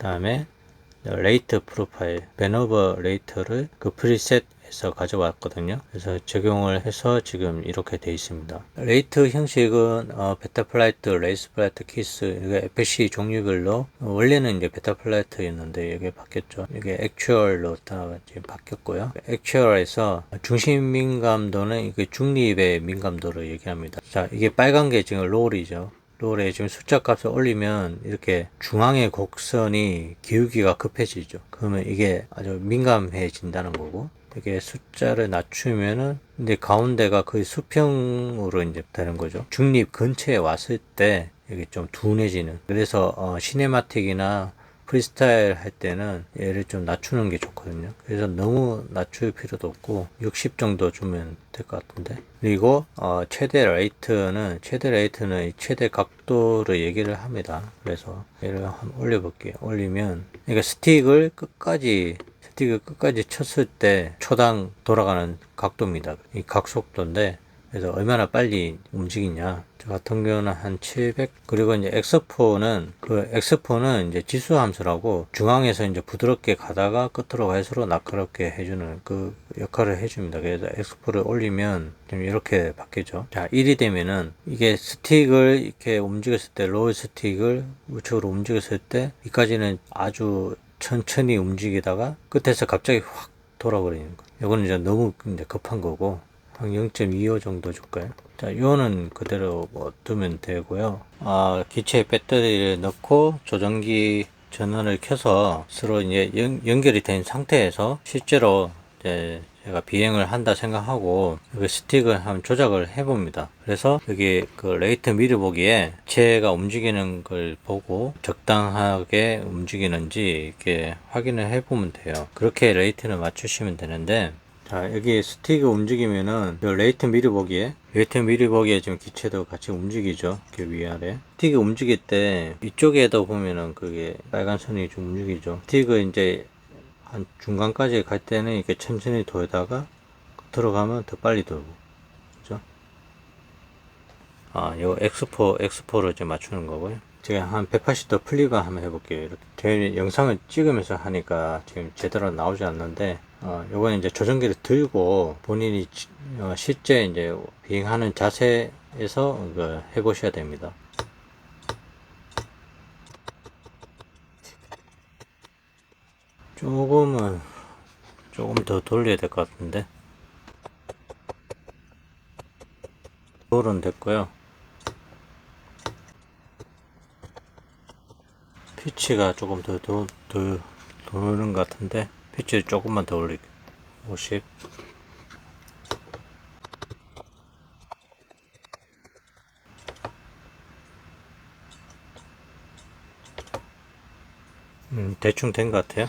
다음에 레이트 프로파일, 벤오버 레이터를 그 프리셋에서 가져왔거든요. 그래서 적용을 해서 지금 이렇게 돼 있습니다. 레이트 형식은 어, 베타 플라이트, 레이스 플라이트, 키스 이게 FC 종류별로 어, 원래는 이제 베타 플라이트였는데 이게 바뀌었죠. 이게 액츄얼로 다 지금 바뀌었고요. 액츄얼에서 중심 민감도는 이게 중립의 민감도를 얘기합니다. 자, 이게 빨간 게 지금 롤이죠. 롤에 지금 숫자 값을 올리면 이렇게 중앙의 곡선이 기울기가 급해지죠. 그러면 이게 아주 민감해진다는 거고 이게 숫자를 낮추면은 근데 가운데가 거의 수평으로 이제 되는 거죠. 중립 근처에 왔을 때 이게 좀 둔해지는. 그래서 어, 시네마틱이나 프리스타일 할 때는 얘를 좀 낮추는 게 좋거든요. 그래서 너무 낮출 필요도 없고 60 정도 주면 될 것 같은데. 그리고 어, 최대 레이트는 최대 레이트는 이 최대 각도를 얘기를 합니다. 그래서 얘를 한번 올려 볼게요. 올리면 그러니까 스틱을 끝까지 스틱을 끝까지 쳤을 때 초당 돌아가는 각도입니다. 이 각속도인데 그래서 얼마나 빨리 움직이냐. 저 같은 경우는 한 700. 그리고 이제 X4는 그 X4는 이제 지수 함수라고 중앙에서 이제 부드럽게 가다가 끝으로 갈수록 날카롭게 해주는 그 역할을 해줍니다. 그래서 X4를 올리면 좀 이렇게 바뀌죠. 자, 1이 되면은 이게 스틱을 이렇게 움직였을 때, 로우 스틱을 우측으로 움직였을 때, 여기까지는 아주 천천히 움직이다가 끝에서 갑자기 확 돌아버리는 거. 이거는 이제 너무 이제 급한 거고, 한 0.25 정도 줄까요? 자, 요는 그대로 뭐 두면 되고요. 아, 기체에 배터리를 넣고 조정기 전원을 켜서 서로 이제 연, 연결이 된 상태에서 실제로 이제 제가 비행을 한다 생각하고 여기 스틱을 한번 조작을 해 봅니다. 그래서 여기 그 레이트 미리 보기에 체가 움직이는 걸 보고 적당하게 움직이는지 이렇게 확인을 해 보면 돼요. 그렇게 레이트를 맞추시면 되는데 자 여기 스틱이 움직이면은 요 레이트 미리 보기에 레이트 미리 보기에 지금 기체도 같이 움직이죠? 이렇게 위아래. 스틱이 움직일 때 이쪽에도 보면은 그게 빨간 선이 좀 움직이죠. 스틱을 이제 한 중간까지 갈 때는 이렇게 천천히 돌다가 들어가면 더 빨리 돌고. 그죠? 아요 X4 X4를 이제 맞추는 거고요. 제가 한 180도 플리바 한번 해볼게요. 이렇게 제 영상을 찍으면서 하니까 지금 제대로 나오지 않는데 어, 요거는 이제 조정기를 들고 본인이 지- 어, 실제 이제 비행하는 자세에서 그 해보셔야 됩니다. 조금은 조금 더 돌려야 될 것 같은데 돌은 됐고요. 피치가 조금 더, 더, 더 도는 것 같은데 피치를 조금만 더 올릴게요 50 음, 대충 된 것 같아요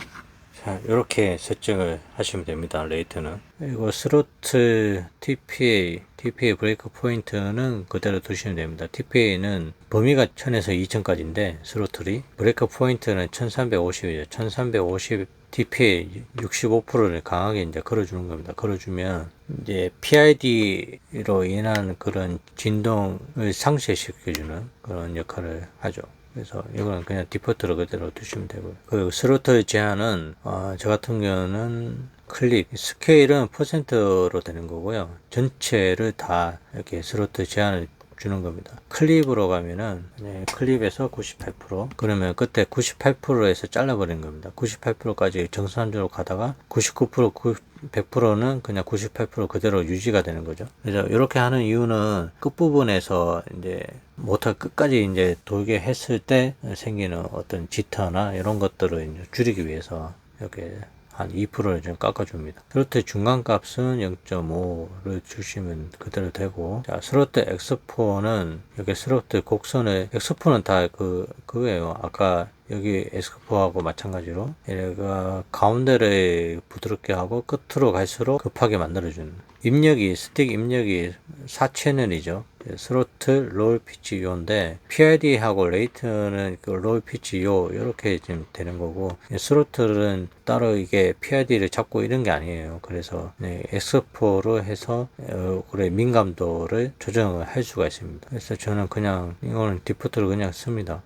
자, 이렇게 설정을 하시면 됩니다. 레이트는. 그리고 스로트 TPA, TPA 브레이크 포인트는 그대로 두시면 됩니다. TPA는 범위가 1000에서 2000까지인데, 스로틀이. 브레이크 포인트는 1350이죠. 1350 TPA 65%를 강하게 이제 걸어주는 겁니다. 걸어주면, 이제 PID로 인한 그런 진동을 상쇄시켜주는 그런 역할을 하죠. 그래서 이거는 그냥 디포트로 그대로 두시면 되고요. 그 스로틀 제한은 어, 저 같은 경우는 클립 스케일은 퍼센트로 되는 거고요. 전체를 다 이렇게 스로틀 제한을 주는 겁니다. 클립으로 가면은 네, 클립에서 98% 그러면 그때 98%에서 잘라버리는 겁니다. 98%까지 정상적으로 가다가 99% 9, 100%는 그냥 98% 그대로 유지가 되는 거죠. 그래서 이렇게 하는 이유는 끝부분에서 이제 모터 끝까지 이제 돌게 했을 때 생기는 어떤 지터나 이런 것들을 줄이기 위해서 이렇게 한 2%를 좀 깎아줍니다. 스로트 중간 값은 0.5를 주시면 그대로 되고, 자, 스로트 X4는, 여기 스로트 곡선을, X4는 다 그, 그거예요. 아까 여기 X4하고 마찬가지로, 얘가 가운데를 부드럽게 하고 끝으로 갈수록 급하게 만들어주는. 입력이, 스틱 입력이 4채널이죠. 스로틀, 롤 피치 요인데 PID하고 레이트는 그 롤 피치 요 이렇게 지금 되는 거고 스로틀은 따로 이게 PID를 잡고 이런 게 아니에요. 그래서 네, X4로 해서 어, 그래 민감도를 조정을 할 수가 있습니다. 그래서 저는 그냥 이거는 디포트로 그냥 씁니다.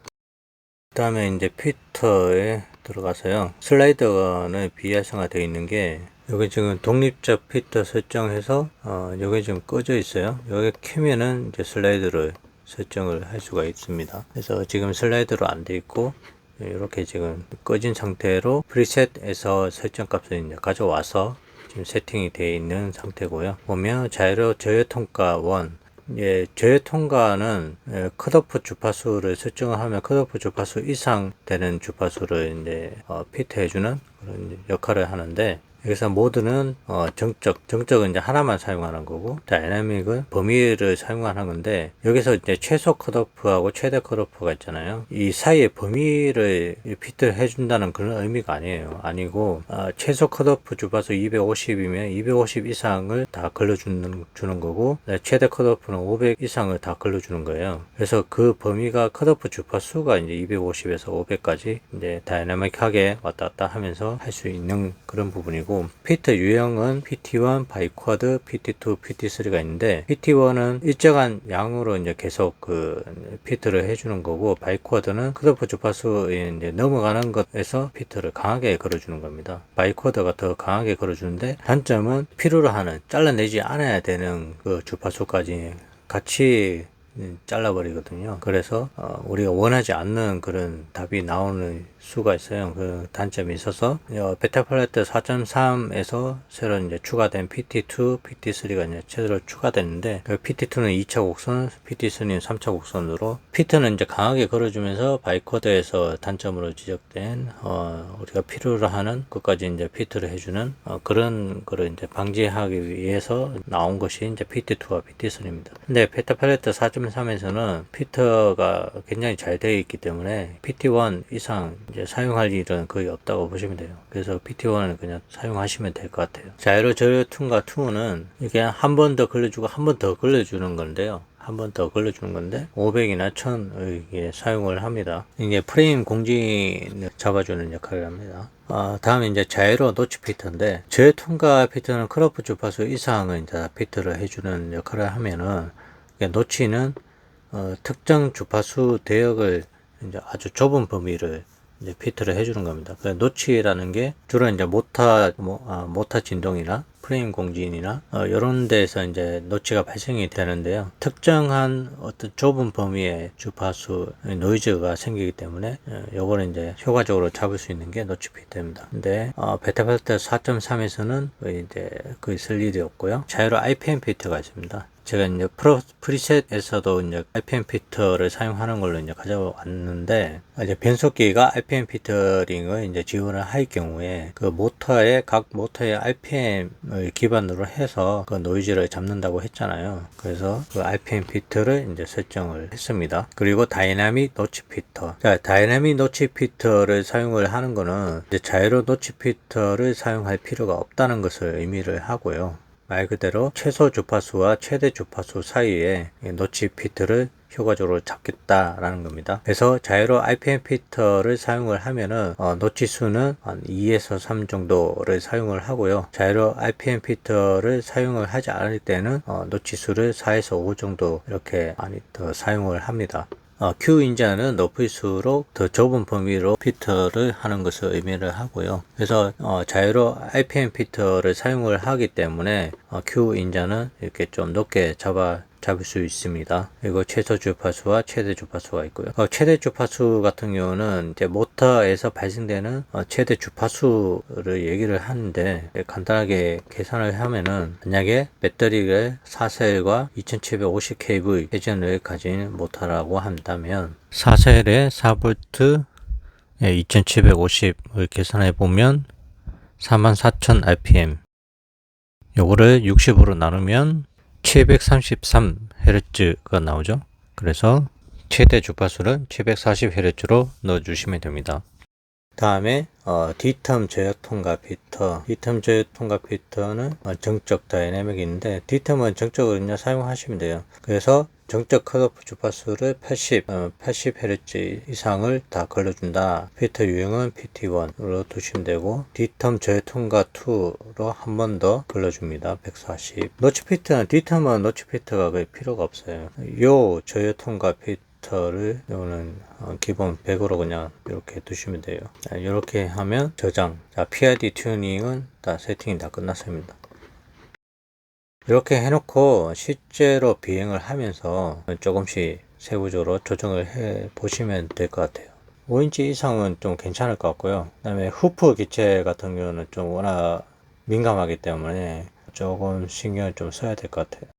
다음에 이제 피터에 들어가서요. 슬라이더는 비활성화 되어 있는 게 여기 지금 독립적 피터 설정해서 어, 여기 지금 꺼져 있어요. 여기 켜면은 이제 슬라이드를 설정을 할 수가 있습니다. 그래서 지금 슬라이드로 안 돼 있고 이렇게 지금 꺼진 상태로 프리셋에서 설정 값을 이제 가져와서 지금 세팅이 되어 있는 상태고요. 보면 자이로 저요 통과 1 예, 저의 통과는 예, 컷오프 주파수를 설정을 하면 컷오프 주파수 이상 되는 주파수를 이제 어, 피트해주는 그런 역할을 하는데 여기서 모드는 어, 정적, 정적은 이제 하나만 사용하는 거고 다이나믹은 범위를 사용하는 건데 여기서 이제 최소 컷오프하고 최대 컷오프가 있잖아요. 이 사이에 범위를 피트 해준다는 그런 의미가 아니에요. 아니고 어, 최소 컷오프 주파수 250이면 250 이상을 다 걸러주는 주는 거고 네, 최대 컷오프는 500 이상을 다 걸러주는 거예요. 그래서 그 범위가 컷오프 주파수가 이제 250에서 500까지 이제 다이나믹하게 왔다 갔다 하면서 할 수 있는 그런 부분이고 피트 유형은 PT1, 바이쿼드, PT2, PT3가 있는데 PT1은 일정한 양으로 이제 계속 그 피트를 해주는 거고 바이쿼드는 크로프 주파수 이제 넘어가는 것에서 피트를 강하게 걸어주는 겁니다. 바이쿼드가 더 강하게 걸어주는데 단점은 필요로 하는 잘라내지 않아야 되는 그 주파수까지 같이 잘라버리거든요. 그래서 어, 우리가 원하지 않는 그런 답이 나오는 수가 있어요. 그 단점이 있어서 어, 베타 플라이트 4.3에서 새로 이제 추가된 PT2, PT3가 이제 제대로 추가됐는데 그 PT2는 2차 곡선, PT3는 3차 곡선으로 피트는 이제 강하게 걸어주면서 바이코드에서 단점으로 지적된 어, 우리가 필요로 하는 것까지 이제 피트를 해주는 어, 그런 거를 이제 방지하기 위해서 나온 것이 이제 PT2와 PT3입니다. 근데 베타 플라이트 4.3에서는 피터가 굉장히 잘 되어 있기 때문에 PT1 이상 이제 사용할 일은 거의 없다고 보시면 돼요. 그래서 PT1은 그냥 사용하시면 될 것 같아요. 자이로 저류 툰과 투는 이게 한 번 더 걸려주고 한 번 더 걸려주는 건데요. 한 번 더 걸려주는 건데 500이나 1000 이게 사용을 합니다. 이게 프레임 공진을 잡아주는 역할을 합니다. 아, 다음에 이제 자이로 노치 피터인데 저의 통과 피터는 크로프 주파수 이상을 이제 피터를 해주는 역할을 하면은 노치는 어, 특정 주파수 대역을 이제 아주 좁은 범위를 이제 피트를 해주는 겁니다. 그 노치라는 게 주로 이제 모타 뭐, 아, 모타 진동이나 프레임 공진이나 어, 이런 데서 이제 노치가 발생이 되는데요. 특정한 어떤 좁은 범위의 주파수 노이즈가 생기기 때문에 어, 요거는 이제 효과적으로 잡을 수 있는 게 노치 피트입니다. 근데 어, 베타벨트 4.3에서는 이제 거의 쓸 일이 없고요. 자유로 IPM 피트가 있습니다. 제가 이제 프로, 프리셋에서도 이제 RPM 피터를 사용하는 걸로 이제 가져왔는데, 이제 변속기가 RPM 피터링을 이제 지원을 할 경우에 그 모터의, 각 모터의 RPM을 기반으로 해서 그 노이즈를 잡는다고 했잖아요. 그래서 그 RPM 피터를 이제 설정을 했습니다. 그리고 다이나믹 노치 피터. 자, 다이나믹 노치 피터를 사용을 하는 거는 자이로 노치 피터를 사용할 필요가 없다는 것을 의미를 하고요. 말 그대로 최소 주파수와 최대 주파수 사이에 노치 피트를 효과적으로 잡겠다라는 겁니다. 그래서 자유로 RPM 피터를 사용을 하면은 어, 노치 수는 한 2에서 3 정도를 사용을 하고요. 자유로 RPM 피터를 사용을 하지 않을 때는 어, 노치 수를 4에서 5 정도 이렇게 많이 더 사용을 합니다. 어, Q 인자는 높을수록 더 좁은 범위로 피터를 하는 것을 의미를 하고요. 그래서 어, 자유로 RPM 피터를 사용을 하기 때문에 어, Q 인자는 이렇게 좀 높게 잡아 잡을 수 있습니다. 그리고 최소 주파수와 최대 주파수가 있고요. 어, 최대 주파수 같은 경우는 이제 모터에서 발생되는 어, 최대 주파수를 얘기를 하는데 간단하게 계산을 하면은 만약에 배터리를 4셀과 2750kV 회전을 가진 모터라고 한다면 4셀에 4V 2750을 계산해 보면 44,000 rpm 요거를 60으로 나누면 733Hz가 나오죠. 그래서 최대 주파수는 740Hz로 넣어주시면 됩니다. 다음에 어, D텀 제어 통과 피터 D텀 제어 통과 피터는 어, 정적 다이내믹인데 D텀은 정적으로 그냥 사용하시면 돼요 그래서 정적 컷오프 주파수를 80, 어, 80Hz 이상을 다 걸러준다. 피터 유형은 PT1으로 두시면 되고, D텀 저해 통과 2로 한 번 더 걸러줍니다. 140. 노치 피터는 D텀은 노치 피터가 거의 필요가 없어요. 요 저해 통과 피터 부스터를 이거는 어, 기본 100으로 그냥 이렇게 두시면 돼요. 자, 이렇게 하면 저장. 자, PID 튜닝은 다 세팅이 다 끝났습니다. 이렇게 해놓고 실제로 비행을 하면서 조금씩 세부적으로 조정을 해 보시면 될 것 같아요. 5인치 이상은 좀 괜찮을 것 같고요. 그 다음에 후프 기체 같은 경우는 좀 워낙 민감하기 때문에 조금 신경을 좀 써야 될 것 같아요.